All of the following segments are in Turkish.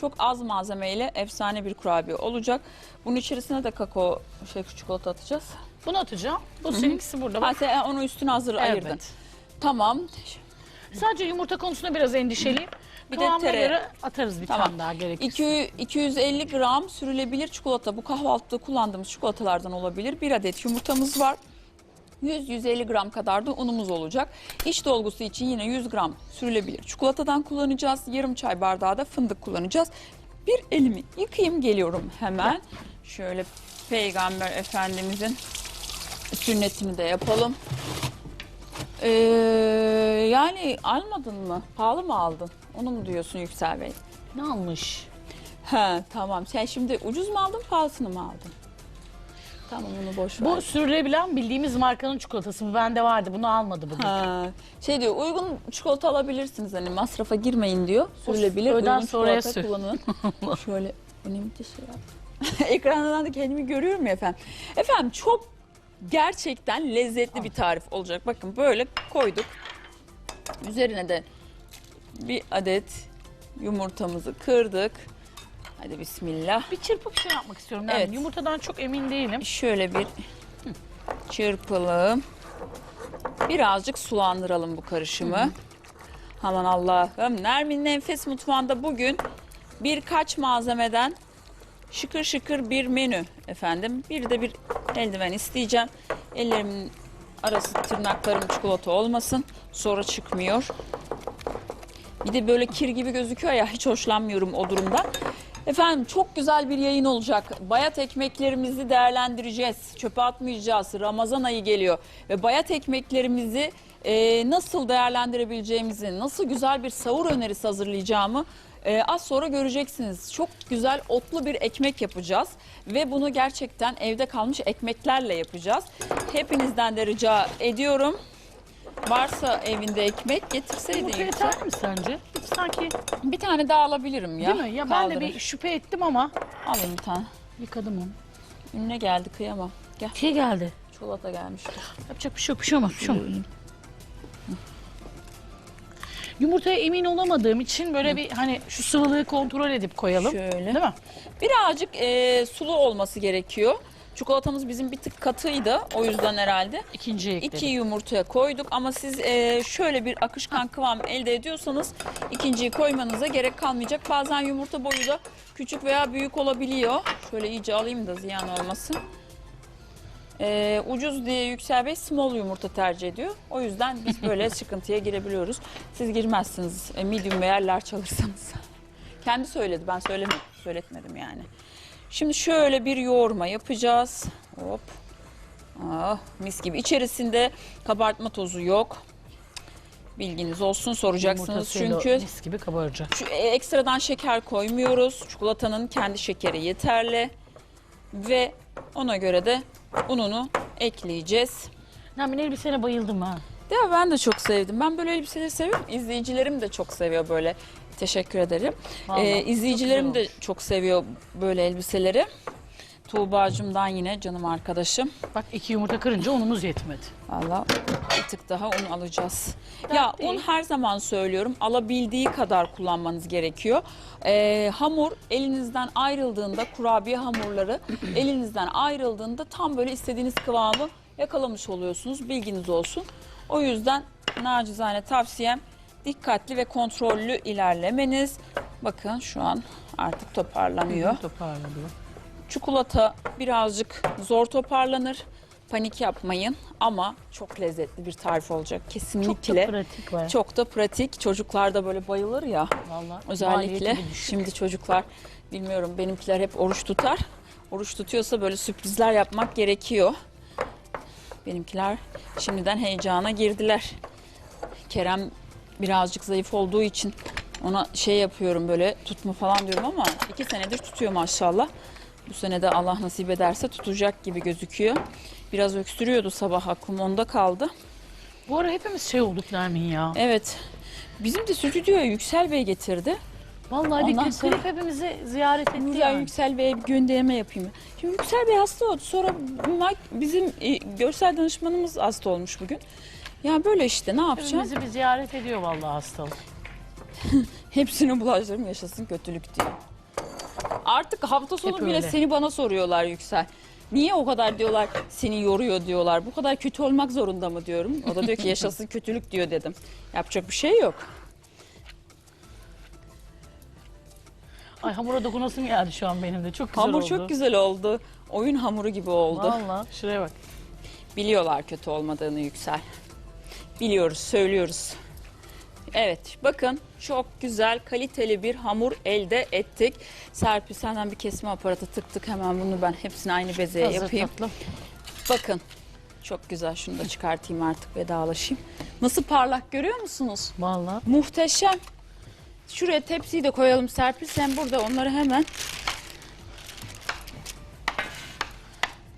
Çok az malzemeyle efsane bir kurabiye olacak. Bunun içerisine de kakao şey çikolata atacağız. Bunu atacağım. Bu seninkisi burada. Ha, Bak. sen onu üstüne hazır ayırdın. Evet. Tamam. Sadece yumurta konusunda biraz endişeliyim. Bir de Kıvamına tereyağı. göre atarız bir Tamam. tane daha gerekirse. 200 250 gram sürülebilir çikolata. Bu kahvaltıda kullandığımız çikolatalardan olabilir. Bir adet yumurtamız var. 100-150 gram kadar da unumuz olacak. İç dolgusu için yine 100 gram sürülebilir çikolatadan kullanacağız. Yarım çay bardağı da fındık kullanacağız. Bir elimi yıkayayım geliyorum hemen. Şöyle Peygamber Efendimizin sünnetini de yapalım. Ee, yani almadın mı? Pahalı mı aldın? Onu mu diyorsun Yüksel Bey? Ne almış? Ha tamam. Sen şimdi ucuz mu aldın, pahalısını mı aldın? Tamam onu boş ver. Bu sürülebilen bildiğimiz markanın çikolatası. Bu bende vardı. Bunu almadı bugün. Ha, şey diyor uygun çikolata alabilirsiniz hani masrafa girmeyin diyor. Sürülebilir öğleden uygun sonraya çikolata sür. kullanın. Şöyle önemli bir şey yap. Ekrandan da kendimi görüyorum ya efendim. Efendim çok gerçekten lezzetli bir tarif olacak. Bakın böyle koyduk. Üzerine de bir adet yumurtamızı kırdık. Hadi bismillah. Bir çırpıp şey yapmak istiyorum. Nermin. Evet. Yumurtadan çok emin değilim. Şöyle bir çırpalım. Birazcık sulandıralım bu karışımı. Aman Allah'ım. Nermin'in Enfes Mutfağı'nda bugün birkaç malzemeden şıkır şıkır bir menü efendim. Bir de bir eldiven isteyeceğim. Ellerimin arası tırnaklarım çikolata olmasın. Sonra çıkmıyor. Bir de böyle kir gibi gözüküyor ya hiç hoşlanmıyorum o durumdan. Efendim çok güzel bir yayın olacak. Bayat ekmeklerimizi değerlendireceğiz. Çöpe atmayacağız. Ramazan ayı geliyor. Ve bayat ekmeklerimizi e, nasıl değerlendirebileceğimizi, nasıl güzel bir savur önerisi hazırlayacağımı e, az sonra göreceksiniz. Çok güzel otlu bir ekmek yapacağız. Ve bunu gerçekten evde kalmış ekmeklerle yapacağız. Hepinizden de rica ediyorum. Varsa evinde ekmek getirseydin. Yumurta Yüksel. yeter mi sence? Sanki Bir tane daha alabilirim ya. değil mi? Ya ben de Kaldırır. bir şüphe ettim ama Alayım bir tane. yıkadım onu. Önüne geldi kıyamam. Gel Şey geldi. çikolata gelmiş. Yapacak bir şey yok. Bir şey olmaz. Bir şey olmaz. Yumurtaya emin olamadığım için böyle bir hani şu sıvılığı kontrol edip koyalım. Şöyle. Değil mi? Birazcık e, sulu olması gerekiyor. Çikolatamız bizim bir tık katıydı. O yüzden herhalde. İkinciye ekledim. İki yumurtaya koyduk ama siz e, şöyle bir akışkan kıvam elde ediyorsanız ikinciyi koymanıza gerek kalmayacak. Bazen yumurta boyu da küçük veya büyük olabiliyor. Şöyle iyice alayım da ziyan olmasın. E, ucuz diye Yüksel Bey small yumurta tercih ediyor. O yüzden biz böyle sıkıntıya girebiliyoruz. Siz girmezsiniz e, medium veya large alırsanız. Kendi söyledi ben söylemedim, söyletmedim yani. Şimdi şöyle bir yoğurma yapacağız. Hop. Ah, mis gibi. İçerisinde kabartma tozu yok. Bilginiz olsun soracaksınız Yumurtasıyla çünkü. mis gibi kabaracak. Şu, e, ekstradan şeker koymuyoruz. Çikolatanın kendi şekeri yeterli. Ve ona göre de ununu ekleyeceğiz. Nermin elbisene bayıldım ha. Ya ben de çok sevdim. Ben böyle elbiseleri seviyorum. İzleyicilerim de çok seviyor böyle. Teşekkür ederim. Ee, izleyicilerim de çok seviyor böyle elbiseleri. Tuğba'cımdan yine canım arkadaşım. Bak iki yumurta kırınca unumuz yetmedi. Valla bir tık daha un alacağız. ya un her zaman söylüyorum alabildiği kadar kullanmanız gerekiyor. Ee, hamur elinizden ayrıldığında kurabiye hamurları elinizden ayrıldığında tam böyle istediğiniz kıvamı yakalamış oluyorsunuz. Bilginiz olsun. O yüzden nacizane tavsiyem dikkatli ve kontrollü ilerlemeniz. Bakın şu an artık toparlanıyor. Toparladı. Çikolata birazcık zor toparlanır. Panik yapmayın ama çok lezzetli bir tarif olacak Çok kesinlikle. da pratik var. Çok da pratik. Çocuklar da böyle bayılır ya. Vallahi Özellikle şimdi çocuklar bilmiyorum benimkiler hep oruç tutar. Oruç tutuyorsa böyle sürprizler yapmak gerekiyor. Benimkiler şimdiden heyecana girdiler. Kerem birazcık zayıf olduğu için ona şey yapıyorum böyle tutma falan diyorum ama iki senedir tutuyor maşallah. Bu sene de Allah nasip ederse tutacak gibi gözüküyor. Biraz öksürüyordu sabah aklım onda kaldı. Bu ara hepimiz şey olduk Nermin ya. Evet bizim de stüdyoya Yüksel Bey getirdi. Vallahi Ondan bir sonra- hepimizi ziyaret etti Ya yani. Yüksel Bey'e bir gönderme yapayım. Şimdi Yüksel Bey hasta oldu. Sonra bizim e, görsel danışmanımız hasta olmuş bugün. Ya böyle işte ne yapacağım? Hepimizi bir ziyaret ediyor vallahi hastalık. Hepsini bulaştırdım yaşasın kötülük diyor. Artık hafta sonu Hep bile öyle. seni bana soruyorlar Yüksel. Niye o kadar diyorlar seni yoruyor diyorlar. Bu kadar kötü olmak zorunda mı diyorum. O da diyor ki yaşasın kötülük diyor dedim. Yapacak bir şey yok. Ay hamura dokunasım geldi şu an benim de. Çok güzel Hamur oldu. çok güzel oldu. Oyun hamuru gibi oldu. Valla şuraya bak. Biliyorlar kötü olmadığını Yüksel. Biliyoruz, söylüyoruz. Evet, bakın çok güzel, kaliteli bir hamur elde ettik. Serpil senden bir kesme aparatı tıktık. Hemen bunu ben hepsini aynı bezeye Hazır yapayım. tatlım. Bakın, çok güzel. Şunu da çıkartayım artık vedalaşayım. Nasıl parlak görüyor musunuz? Valla. Muhteşem. Şuraya tepsiyi de koyalım Serpil. Sen burada onları hemen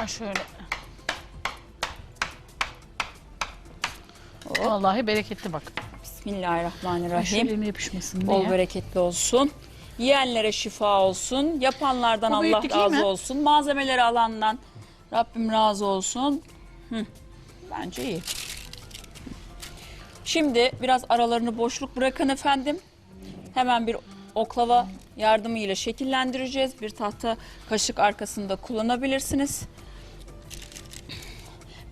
Ben şöyle. Hop. Vallahi bereketli bak. Bismillahirrahmanirrahim. şöyle yapışmasın Bol diye. bereketli olsun. Yiyenlere şifa olsun. Yapanlardan Bu Allah büyüklük iyi razı mi? olsun. Malzemeleri alandan Rabbim razı olsun. Hı, bence iyi. Şimdi biraz aralarını boşluk bırakın efendim. Hemen bir oklava yardımıyla şekillendireceğiz. Bir tahta kaşık arkasında kullanabilirsiniz.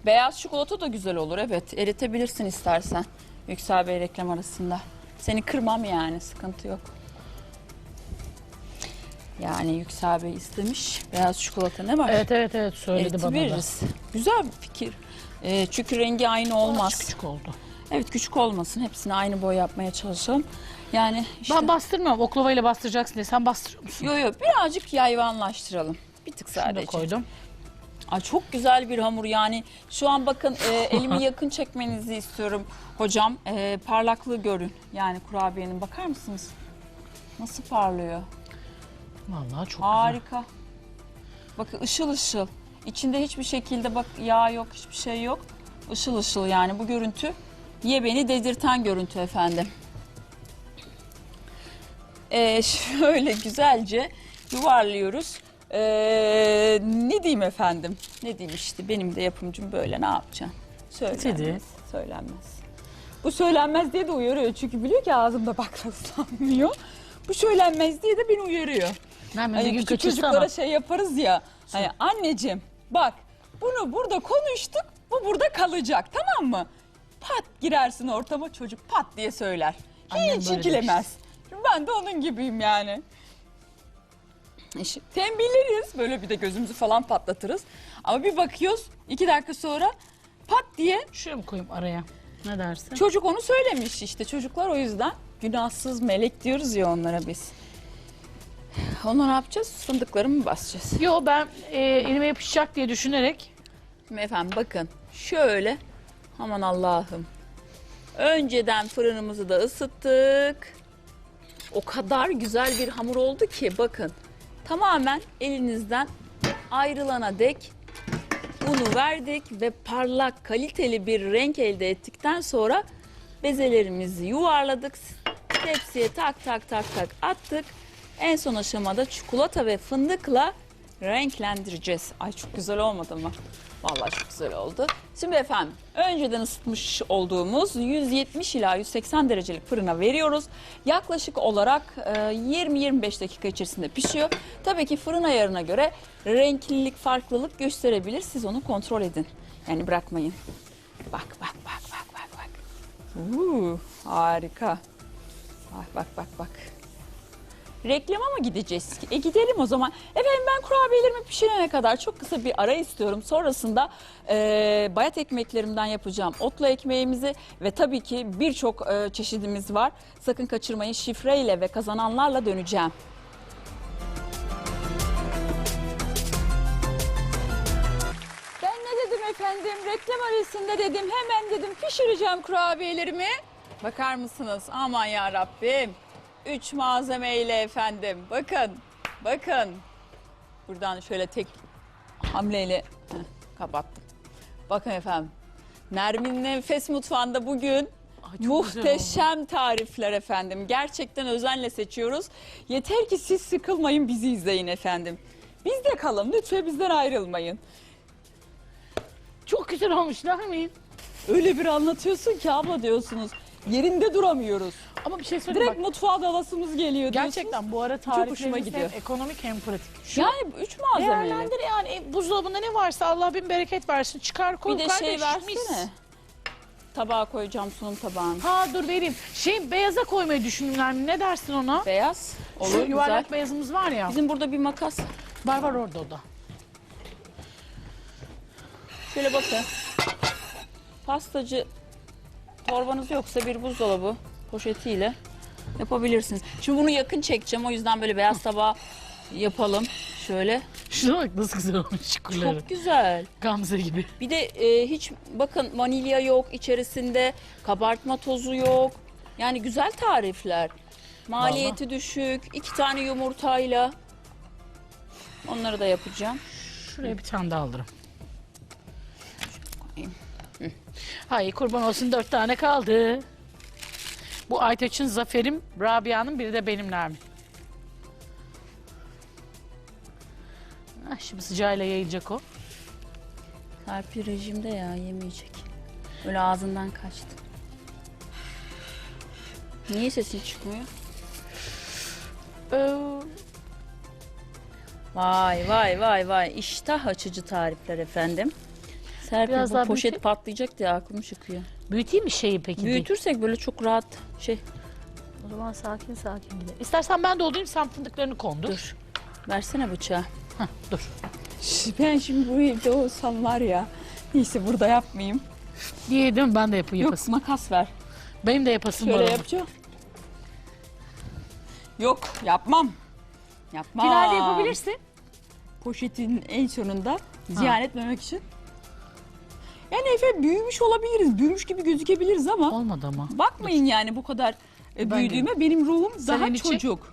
Beyaz çikolata da güzel olur evet. Eritebilirsin istersen. Yüksel Bey reklam arasında. Seni kırmam yani sıkıntı yok. Yani Yüksel Bey istemiş. Beyaz çikolata ne var? Evet evet evet söyledi bana da. Eritip Güzel bir fikir. Ee, çünkü rengi aynı Olmaz. Küçük oldu. Evet küçük olmasın. Hepsini aynı boy yapmaya çalışalım. Yani işte... Ben bastırmıyorum. Oklavayla bastıracaksın diye. Sen bastırıyor musun? Yo yo birazcık yayvanlaştıralım. Bir tık Şunu da sadece. koydum. Ay çok güzel bir hamur yani. Şu an bakın e, elimi yakın çekmenizi istiyorum hocam. E, parlaklığı görün. Yani kurabiyenin bakar mısınız? Nasıl parlıyor? Vallahi çok güzel. Harika. Bakın ışıl ışıl. İçinde hiçbir şekilde bak yağ yok, hiçbir şey yok. Işıl ışıl yani bu görüntü. Ye beni dedirten görüntü efendim. Ee, şöyle güzelce yuvarlıyoruz. Ee, ne diyeyim efendim? Ne diyeyim işte benim de yapımcım böyle ne yapacağım? Söylenmez. Dedi. Söylenmez. Bu söylenmez diye de uyarıyor. Çünkü biliyor ki ağzımda bakla ıslanmıyor. Bu söylenmez diye de beni uyarıyor. Ben bir Hani gün küçük kaçırsana. çocuklara şey yaparız ya. Hani anneciğim bak bunu burada konuştuk. Bu burada kalacak tamam mı? Pat girersin ortama çocuk pat diye söyler. Annem Hiç böyle ikilemez. Ben de onun gibiyim yani. İşte tembihleriz böyle bir de gözümüzü falan patlatırız. Ama bir bakıyoruz iki dakika sonra pat diye Şuraya mı koyayım araya? Ne dersin? çocuk onu söylemiş işte çocuklar o yüzden günahsız melek diyoruz ya onlara biz. Onu ne yapacağız? Fındıkları mı basacağız? Yo ben e, elime yapışacak diye düşünerek Şimdi efendim bakın şöyle aman Allah'ım. Önceden fırınımızı da ısıttık. O kadar güzel bir hamur oldu ki bakın. Tamamen elinizden ayrılana dek unu verdik ve parlak kaliteli bir renk elde ettikten sonra bezelerimizi yuvarladık. Tepsiye tak tak tak tak attık. En son aşamada çikolata ve fındıkla renklendireceğiz. Ay çok güzel olmadı mı? Vallahi çok güzel oldu. Şimdi efendim önceden ısıtmış olduğumuz 170 ila 180 derecelik fırına veriyoruz. Yaklaşık olarak e, 20-25 dakika içerisinde pişiyor. Tabii ki fırın ayarına göre renklilik farklılık gösterebilir. Siz onu kontrol edin. Yani bırakmayın. Bak bak bak bak bak bak. Uuu, harika. Bak bak bak bak. Reklama mı gideceğiz? E gidelim o zaman. Efendim ben kurabiyelerimi pişirene kadar çok kısa bir ara istiyorum. Sonrasında e, bayat ekmeklerimden yapacağım otlu ekmeğimizi ve tabii ki birçok e, çeşidimiz var. Sakın kaçırmayın şifreyle ve kazananlarla döneceğim. Ben ne dedim efendim? Reklam arasında dedim. Hemen dedim pişireceğim kurabiyelerimi. Bakar mısınız? Aman ya Rabbim. Üç malzemeyle efendim. Bakın. Bakın. Buradan şöyle tek hamleyle Heh, kapattım. Bakın efendim. Nermin'in Enfes Mutfağı'nda bugün Ay, muhteşem tarifler efendim. Gerçekten özenle seçiyoruz. Yeter ki siz sıkılmayın bizi izleyin efendim. Bizde kalın lütfen bizden ayrılmayın. çok güzel olmuş Nermin. Öyle bir anlatıyorsun ki abla diyorsunuz. Yerinde duramıyoruz. Ama bir şey söyleyeyim Direkt bak. mutfağa dalasımız geliyor diyorsunuz. Gerçekten bu ara hoşuma tariflerimiz gidiyor. hem ekonomik hem pratik. Şu Yani üç malzemeli. değerlendir yani E, buzdolabında ne varsa Allah bin bereket versin. Çıkar koy Bir de kardeş, şey mis. versene. Tabağa koyacağım sunum tabağını. Ha dur vereyim. Şey beyaza koymayı düşündüm Nermin. Ne dersin ona? Beyaz. Şu Olur güzel. yuvarlak beyazımız var ya. Bizim burada bir makas. Var var orada o da. Şöyle bakın. Pastacı torbanız yoksa bir buzdolabı poşetiyle yapabilirsiniz. Şimdi bunu yakın çekeceğim. O yüzden böyle beyaz tabağı yapalım. Şöyle. Şuna bak nasıl güzel olmuş çukurları. Çok güzel. Gamze gibi. Bir de e, hiç bakın vanilya yok içerisinde. Kabartma tozu yok. Yani güzel tarifler. Maliyeti düşük. iki tane yumurtayla. Onları da yapacağım. Şuraya bir tane daha alırım. Hayır kurban olsun dört tane kaldı. Bu Aytaç'ın Zafer'im, Rabia'nın biri de benim Nermin. Ah, şimdi sıcağıyla yayılacak o. Serpil rejimde ya yemeyecek. Öyle ağzından kaçtı. Niye sesin çıkmıyor? Ee, Vay vay vay vay. İştah açıcı tarifler efendim. Serpil Biraz bu poşet büyüteyim. patlayacak diye aklım çıkıyor. Büyüteyim mi şeyi peki? Büyütürsek böyle çok rahat şey. O zaman sakin sakin gidelim. İstersen ben doldurayım sen fındıklarını kondur. Dur. Versene bıçağı. Hah, dur. Ben şimdi bu evde olsam var ya. Neyse burada yapmayayım. Diye değil mi? Ben de yapayım. Yok Yapasım. makas ver. Benim de yapasım var. Şöyle ama. yapacağım. Yok yapmam. Yapmam. Finalde yapabilirsin. Poşetin en sonunda ziyan etmemek için. Yani Efe büyümüş olabiliriz. Büyümüş gibi gözükebiliriz ama Olmadı ama. bakmayın yani bu kadar e, Ben büyüdüğüme. Benim ruhum Sen daha çocuk.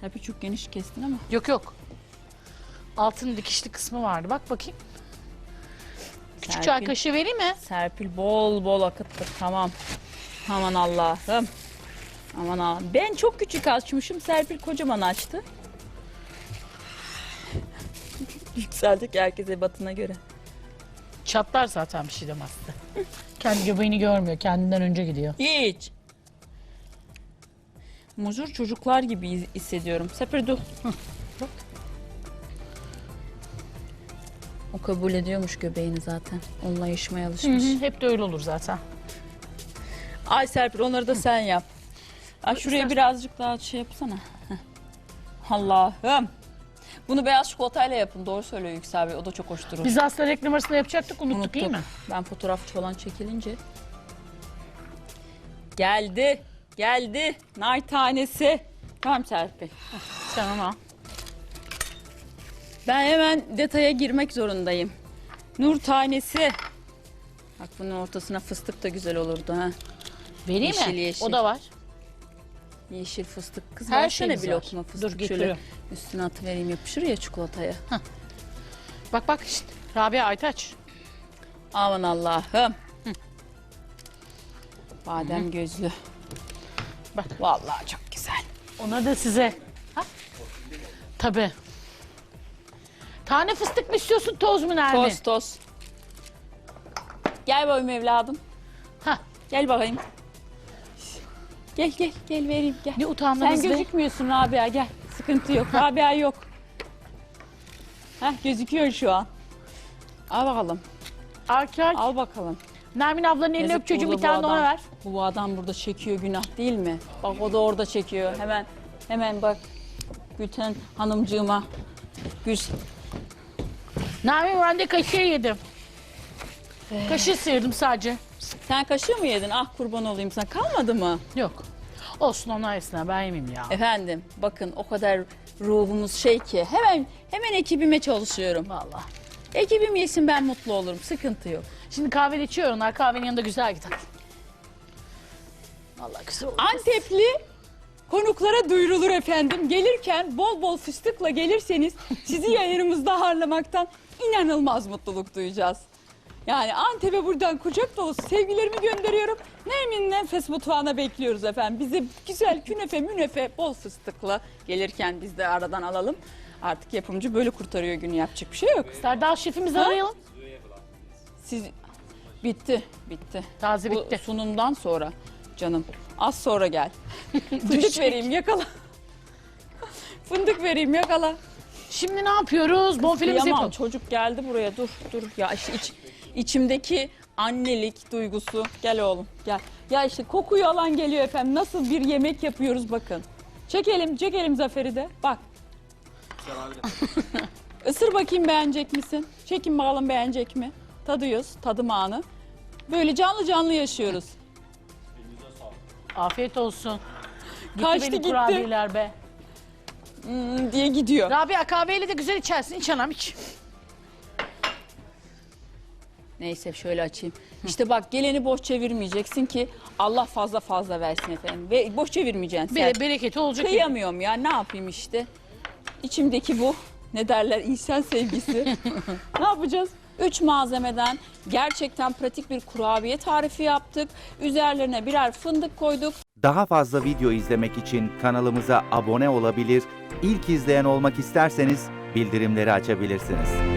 Tabii çok geniş kestin ama. Yok yok. Altın dikişli kısmı vardı. Bak bakayım. Küçük çay Serpil- kaşığı vereyim mi? Serpil bol bol akıttı. Tamam. Aman Allah'ım. Aman Allah'ım. Ben çok küçük açmışım. Serpil kocaman açtı. Yükseldik herkese batına göre. Çatlar zaten bir şey demezdi. Kendi göbeğini görmüyor. Kendinden önce gidiyor. Hiç. Muzur çocuklar gibi his- hissediyorum. Serpil dur. Bak. O kabul ediyormuş göbeğini zaten. Onunla yaşamaya alışmış. Hep de öyle olur zaten. Ay Serpil onları da sen yap. Ay şuraya birazcık daha şey yapsana. Heh. Allah'ım. Bunu beyaz çikolatayla yapın. Doğru söylüyor Yüksel Bey. O da çok hoş durur. Biz aslında reklam arasında yapacaktık unuttuk, Unuttuk. değil mi? Ben fotoğrafçı falan çekilince. Geldi. Geldi. Nar tanesi. Tamam Serpil. Sen onu al. Ben hemen detaya girmek zorundayım. Nur tanesi. Bak bunun ortasına fıstık da güzel olurdu ha. Vereyim Yeşil, mi? yeşil. O da var. Yeşil fıstık. Kız Her versene şeyimiz bir lokma fıstık. Dur, şöyle getiriyorum. üstüne atıvereyim yapışır ya çikolataya. Bak bak işte. Rabia Aytaç. Aman Allah'ım. Badem gözlü. Bak. Vallahi çok güzel. Ona da size. Ha? Tabii. Tane fıstık mı istiyorsun toz mu Nermin? Toz toz. Gel bakayım evladım. Hah. Gel bakayım. Gel gel gel vereyim gel. Ne Sen utandınız be? gözükmüyorsun Rabia gel. Sıkıntı yok. Rabia yok. Heh gözüküyor şu an. Al bakalım. Arkadaş. Al bakalım. Nermin ablanın elini Yazık öp çocuğum bir tane de ona ver. Bu adam burada çekiyor günah değil mi? Bak o da orada çekiyor. Hemen hemen bak Gülten hanımcığıma. Gül. Nermin ben de kaşığı yedim. Kaşığı sıyırdım sadece. Sen kaşığı mı yedin? Ah kurban olayım sana. Kalmadı mı? Yok. Olsun onlar yesinler ben yemeyeyim ya. Efendim bakın o kadar ruhumuz şey ki hemen hemen ekibime çalışıyorum. Vallahi. Ekibim yesin ben mutlu olurum. Sıkıntı yok. Şimdi kahve içiyor onlar kahvenin yanında güzel gider. Vallahi güzel oldu. Antepli konuklara duyurulur efendim. Gelirken bol bol fıstıkla gelirseniz sizi yayınımızda ağırlamaktan inanılmaz mutluluk duyacağız. Yani Antep'e buradan kucak dolusu sevgilerimi gönderiyorum. Nermin Nefes Mutfağı'na bekliyoruz efendim. Bize güzel künefe münefe bol fıstıkla gelirken biz de aradan alalım. Artık yapımcı böyle kurtarıyor günü yapacak bir şey yok. Serdal şefimizi Ha? arayalım. Siz bitti bitti. Taze Bu bitti. sunumdan sonra canım. Az sonra gel. Fındık Düşecek. vereyim yakala. Fındık vereyim yakala. Şimdi ne yapıyoruz? Bonfilemizi Kıyamam yapalım. çocuk geldi buraya dur dur. Ya işte iç, içimdeki annelik duygusu. Gel oğlum gel. Ya işte kokuyu alan geliyor efendim. Nasıl bir yemek yapıyoruz bakın. Çekelim çekelim Zafer'i de. Bak. Isır bakayım beğenecek misin? Çekin bakalım beğenecek mi? Tadıyoruz tadım anı. Böyle canlı canlı yaşıyoruz. Afiyet olsun. Gitti Kaçtı benim gitti. kurabiyeler be. Hmm, diye gidiyor. Rabia kahveyle de güzel içersin. İç anam iç. Neyse şöyle açayım. İşte bak geleni boş çevirmeyeceksin ki Allah fazla fazla versin efendim. Ve boş çevirmeyeceksin. Bere, Sen. bereketi olacak. Kıyamıyorum ya ne yapayım işte. İçimdeki bu ne derler insan sevgisi. ne yapacağız? Üç malzemeden gerçekten pratik bir kurabiye tarifi yaptık. Üzerlerine birer fındık koyduk. Daha fazla video izlemek için kanalımıza abone olabilir, ilk izleyen olmak isterseniz bildirimleri açabilirsiniz.